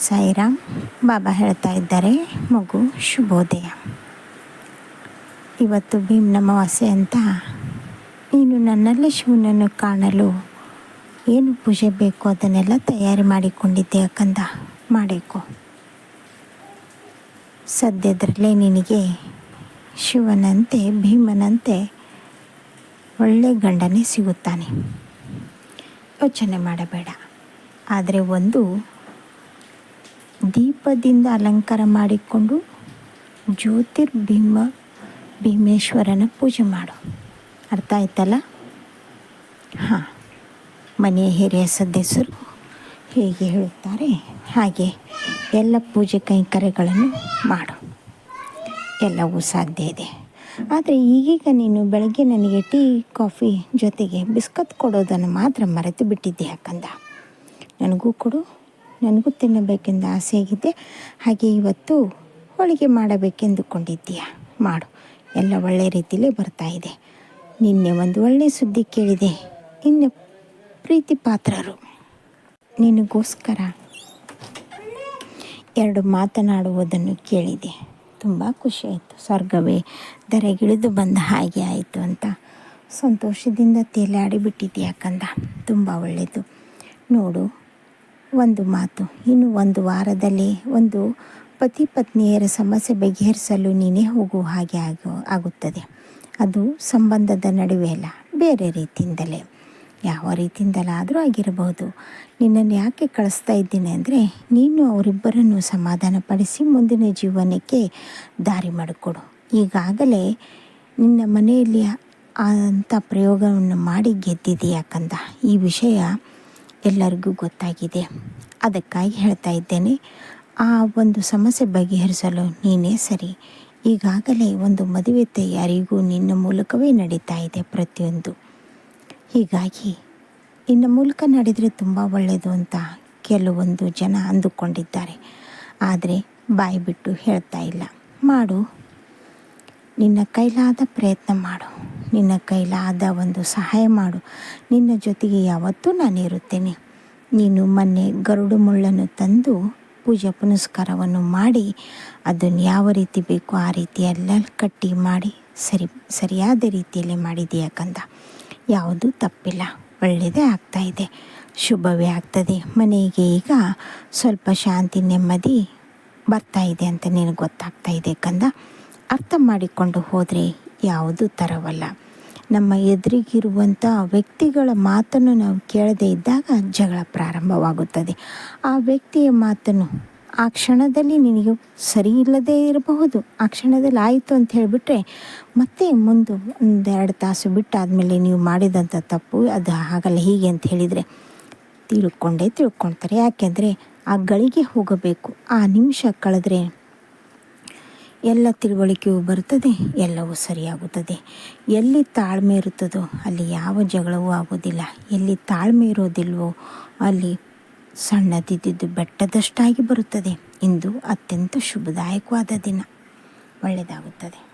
ಸಾಯಿರಾಮ್ ಬಾಬಾ ಹೇಳ್ತಾ ಇದ್ದಾರೆ, ಮಗು ಶುಭೋದಯ. ಇವತ್ತು ಭೀಮ್ ಅಮಾವಾಸ್ಯೆ ಅಂತ, ನೀನು ನನ್ನಲ್ಲಿ ಶಿವನನ್ನು ಕಾಣಲು ಏನು ಪೂಜೆ ಬೇಕು ಅದನ್ನೆಲ್ಲ ತಯಾರಿ ಮಾಡಿಕೊಂಡಿದ್ದೆ ಯಾಕಂದ ಮಾಡಿಕೊ. ಸದ್ಯದರಲ್ಲೇ ನಿನಗೆ ಶಿವನಂತೆ, ಭೀಮನಂತೆ ಒಳ್ಳೆ ಗಂಡನೇ ಸಿಗುತ್ತಾನೆ. ಯೋಚನೆ ಮಾಡಬೇಡ. ಆದರೆ ಒಂದು ದೀಪದಿಂದ ಅಲಂಕಾರ ಮಾಡಿಕೊಂಡು ಜ್ಯೋತಿರ್ಬಿಂಬ ಭೀಮೇಶ್ವರನ ಪೂಜೆ ಮಾಡು. ಅರ್ಥ ಆಯ್ತಲ್ಲ? ಹಾಂ, ಮನೆಯ ಹಿರಿಯ ಸದಸ್ಯರು ಹೇಗೆ ಹೇಳುತ್ತಾರೆ? ಹಾಗೆ ಎಲ್ಲ ಪೂಜೆ ಕೈಂಕರ್ಯಗಳನ್ನು ಮಾಡು. ಎಲ್ಲವೂ ಸಾಧ್ಯ ಇದೆ. ಆದರೆ ಈಗೀಗ ನೀನು ಬೆಳಗ್ಗೆ ನನಗೆ ಟೀ, ಕಾಫಿ ಜೊತೆಗೆ ಬಿಸ್ಕತ್ ಕೊಡೋದನ್ನು ಮಾತ್ರ ಮರೆತು ಬಿಟ್ಟಿದ್ದೆ ಯಾಕಂದ ನನಗೂ ಕೊಡು. ನನಗೂ ತಿನ್ನಬೇಕೆಂದು ಆಸೆಯಾಗಿದೆ. ಹಾಗೆ ಇವತ್ತು ಹೋಳಿಗೆ ಮಾಡಬೇಕೆಂದುಕೊಂಡಿದ್ದೀಯಾ? ಮಾಡು. ಎಲ್ಲ ಒಳ್ಳೆ ರೀತಿಯಲ್ಲೇ ಬರ್ತಾ ಇದೆ. ನಿನ್ನೆ ಒಂದು ಒಳ್ಳೆಯ ಸುದ್ದಿ ಕೇಳಿದೆ. ಇನ್ನು ಪ್ರೀತಿ ಪಾತ್ರರು ನಿನಗೋಸ್ಕರ ಎರಡು ಮಾತನಾಡುವುದನ್ನು ಕೇಳಿದೆ. ತುಂಬ ಖುಷಿಯಾಯಿತು ಸ್ವರ್ಗವೇ ದರೆಗಿಳಿದು ಬಂದ ಹಾಗೆ ಆಯಿತು ಅಂತ. ಸಂತೋಷದಿಂದ ತೇಲಾಡಿ ಯಾಕಂದ ಕಂದ? ತುಂಬ ಒಳ್ಳೆಯದು. ನೋಡು ಒಂದು ಮಾತು. ಇನ್ನು ಒಂದು ವಾರದಲ್ಲಿ ಒಂದು ಪತಿ ಪತ್ನಿಯರ ಸಮಸ್ಯೆ ಬಗೆಹರಿಸಲು ನೀನೇ ಹೋಗುವ ಹಾಗೆ ಆಗೋ, ಆಗುತ್ತದೆ. ಅದು ಸಂಬಂಧದ ನಡುವೆ ಅಲ್ಲ, ಬೇರೆ ರೀತಿಯಿಂದಲೇ. ಯಾವ ರೀತಿಯಿಂದಲಾದರೂ ಆಗಿರಬಹುದು. ನಿನ್ನನ್ನು ಯಾಕೆ ಕಳಿಸ್ತಾ ಇದ್ದೀನಿ ಅಂದರೆ, ನೀನು ಅವರಿಬ್ಬರನ್ನು ಸಮಾಧಾನಪಡಿಸಿ ಮುಂದಿನ ಜೀವನಕ್ಕೆ ದಾರಿ ಮಾಡಿಕೊಡು. ಈಗಾಗಲೇ ನಿನ್ನ ಮನೆಯಲ್ಲಿ ಅಂಥ ಪ್ರಯೋಗವನ್ನು ಮಾಡಿ ಗೆದ್ದಿದೆಯಾಕಂದ ಈ ವಿಷಯ ಎಲ್ಲರಿಗೂ ಗೊತ್ತಾಗಿದೆ. ಅದಕ್ಕಾಗಿ ಹೇಳ್ತಾ ಇದ್ದೇನೆ. ಆ ಒಂದು ಸಮಸ್ಯೆ ಬಗೆಹರಿಸಲು ನೀನೇ ಸರಿ. ಈಗಾಗಲೇ ಒಂದು ಮದುವೆ ತಯಾರಿಗೂ ನಿನ್ನ ಮೂಲಕವೇ ನಡೀತಾ ಇದೆ ಪ್ರತಿಯೊಂದು. ಹೀಗಾಗಿ, ನಿನ್ನ ಮೂಲಕ ನಡೆದರೆ ತುಂಬ ಒಳ್ಳೆಯದು ಅಂತ ಕೆಲವೊಂದು ಜನ ಅಂದುಕೊಂಡಿದ್ದಾರೆ. ಆದರೆ ಬಾಯಿ ಬಿಟ್ಟು ಹೇಳ್ತಾ ಇಲ್ಲ. ಮಾಡು. ನಿನ್ನ ಕೈಲಾದ ಪ್ರಯತ್ನ ಮಾಡು. ನಿನ್ನ ಕೈಲಾದ ಒಂದು ಸಹಾಯ ಮಾಡು. ನಿನ್ನ ಜೊತೆಗೆ ಯಾವತ್ತೂ ನಾನು ಇರುತ್ತೇನೆ. ನೀನು ಮೊನ್ನೆ ಗರುಡು ಮುಳ್ಳನ್ನು ತಂದು ಪೂಜೆ ಪುನಸ್ಕಾರವನ್ನು ಮಾಡಿ, ಅದನ್ನು ಯಾವ ರೀತಿ ಬೇಕೋ ಆ ರೀತಿ ಎಲ್ಲ ಕಟ್ಟಿ ಮಾಡಿ, ಸರಿ, ಸರಿಯಾದ ರೀತಿಯಲ್ಲಿ ಮಾಡಿದೆಯಾ ಕಂದ. ಯಾವುದೂ ತಪ್ಪಿಲ್ಲ, ಒಳ್ಳೆಯದೇ ಇದೆ, ಶುಭವೇ ಆಗ್ತದೆ. ಮನೆಗೆ ಈಗ ಸ್ವಲ್ಪ ಶಾಂತಿ, ನೆಮ್ಮದಿ ಬರ್ತಾ ಇದೆ ಅಂತ ನಿನಗೆ ಗೊತ್ತಾಗ್ತಾ ಇದೆ ಕಂದ. ಅರ್ಥ ಮಾಡಿಕೊಂಡು ಹೋದರೆ ಯಾವುದೂ ತರವಲ್ಲ. ನಮ್ಮ ಎದುರಿಗಿರುವಂಥ ವ್ಯಕ್ತಿಗಳ ಮಾತನ್ನು ನಾವು ಕೇಳದೇ ಇದ್ದಾಗ ಜಗಳ ಪ್ರಾರಂಭವಾಗುತ್ತದೆ. ಆ ವ್ಯಕ್ತಿಯ ಮಾತನ್ನು ಆ ಕ್ಷಣದಲ್ಲಿ ನಿನಗೆ ಸರಿ ಇಲ್ಲದೇ ಇರಬಹುದು. ಆ ಕ್ಷಣದಲ್ಲಿ ಆಯಿತು ಅಂತ ಹೇಳಿಬಿಟ್ರೆ ಮತ್ತೆ ಮುಂದೆ ಒಂದೆರಡು ತಾಸು ಬಿಟ್ಟಾದಮೇಲೆ ನೀವು ಮಾಡಿದಂಥ ತಪ್ಪು ಅದು ಆಗಲ್ಲ ಹೀಗೆ ಅಂತ ಹೇಳಿದರೆ ತಿಳ್ಕೊಂಡೇ ತಿಳ್ಕೊಳ್ತಾರೆ ಯಾಕೆಂದರೆ ಆ ಗಳಿಗೆ ಹೋಗಬೇಕು. ಆ ನಿಮಿಷ ಕಳೆದ್ರೆ ಎಲ್ಲ ತಿಳುವಳಿಕೆಯೂ ಬರುತ್ತದೆ, ಎಲ್ಲವೂ ಸರಿಯಾಗುತ್ತದೆ. ಎಲ್ಲಿ ತಾಳ್ಮೆ ಇರುತ್ತದೋ ಅಲ್ಲಿ ಯಾವ ಜಗಳವೂ ಆಗೋದಿಲ್ಲ ಎಲ್ಲಿ ತಾಳ್ಮೆ ಇರೋದಿಲ್ವೋ ಅಲ್ಲಿ ಸಣ್ಣದಿದ್ದು ಬೆಟ್ಟದಷ್ಟಾಗಿ ಬರುತ್ತದೆ. ಇಂದು ಅತ್ಯಂತ ಶುಭದಾಯಕವಾದ ದಿನ. ಒಳ್ಳೆಯದಾಗುತ್ತದೆ.